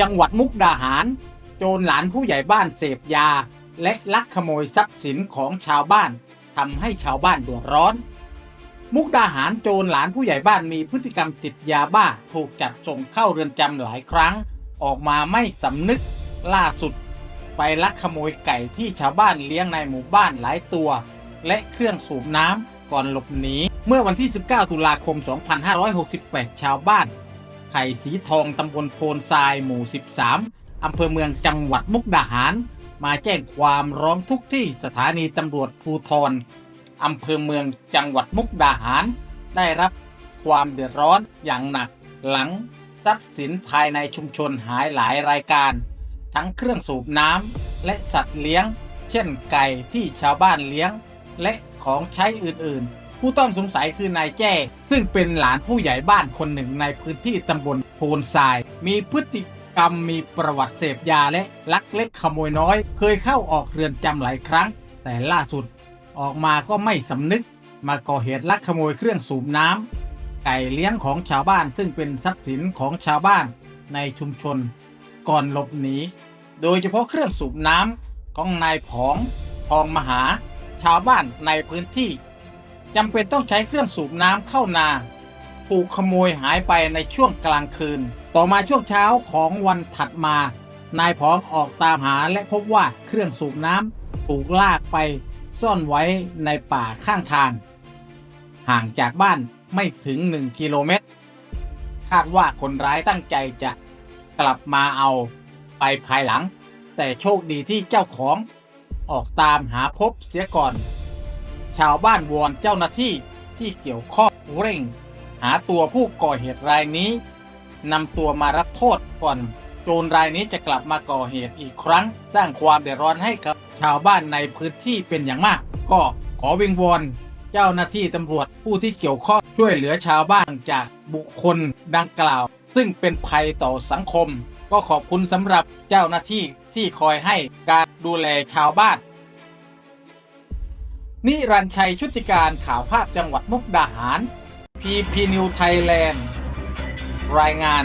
จังหวัดมุกดาหาร โจรหลานผู้ใหญ่บ้านเสพยา และลักขโมยทรัพย์สินของชาวบ้านทำให้ชาวบ้านเดือดร้อน มุกดาหารโจรหลานผู้ใหญ่บ้านมีพฤติกรรมติดยาบ้าถูกจับส่งเข้าเรือนจำหลายครั้ง ออกมาไม่สำนึกล่าสุด ไปลักขโมยไก่ที่ชาวบ้านเลี้ยงในหมู่บ้านหลายตัว และเครื่องสูบน้ำก่อนหลบหนีเมื่อวันที่ 19 ตุลาคม 2568 ชาวบ้าน ไผ่สีทองตำบลโพนทรายหมู่ 13 อำเภอเมืองจังหวัดมุกดาหาร มาแจ้งความร้องทุกข์ที่สถานีตำรวจภูทรอำเภอเมืองจังหวัดมุกดาหาร ได้รับความเดือดร้อนอย่างหนักหลังทรัพย์สินภายในชุมชนหายหลายรายการ ทั้งเครื่องสูบน้ำและสัตว์เลี้ยง เช่นไก่ที่ชาวบ้านเลี้ยง และของใช้อื่นๆ ผู้ต้องสงสัยคือนายแจ้ ซึ่งเป็นหลานผู้ใหญ่บ้านคนหนึ่งในพื้นที่ตำบลโพนทราย มีพฤติกรรมมีประวัติเสพยาและลักเล็กขโมยน้อย เคยเข้าออกเรือนจำหลายครั้ง แต่ล่าสุดออกมาก็ไม่สำนึก มาก่อเหตุลักขโมยเครื่องสูบน้ำไก่เลี้ยงของชาวบ้านซึ่งเป็นทรัพย์สินของชาวบ้านในชุมชน ก่อนหลบหนีโดยเฉพาะเครื่องสูบน้ำของนายผองทองมหา ชาวบ้านในพื้นที่ จำเป็นต้องใช้เครื่องสูบน้ำเข้านาถูกขโมยหายไปในช่วงกลางคืน ต่อมาช่วงเช้าของวันถัดมา นายผองออกตามหาและพบว่าเครื่องสูบน้ำถูกลากไปซ่อนไว้ในป่าข้างทาง ห่างจากบ้านไม่ถึง 1 กิโลเมตร คาดว่าคนร้ายตั้งใจจะกลับมาเอาไปภายหลัง แต่โชคดีที่เจ้าของออกตามหาพบเสียก่อน ชาวบ้านวอนเจ้าหน้าที่ที่เกี่ยวข้องเร่ง หาตัวผู้ก่อเหตุรายนี้นำตัวมารับโทษก่อนโจรรายนี้จะกลับมาก่อเหตุอีกครั้ง สร้างความเดือดร้อนให้กับชาวบ้านในพื้นที่เป็นอย่างมาก ก็ขอวิงวอนเจ้าหน้าที่ตำรวจผู้ที่เกี่ยวข้องช่วยเหลือชาวบ้านจากบุคคลดังกล่าว ซึ่งเป็นภัยต่อสังคม ก็ขอบคุณสำหรับเจ้าหน้าที่ที่คอยให้การดูแลชาวบ้าน นิรันชัยชุติการข่าวภาพจังหวัดมุกดาหาร พีพีนิวไทยแลนด์ รายงาน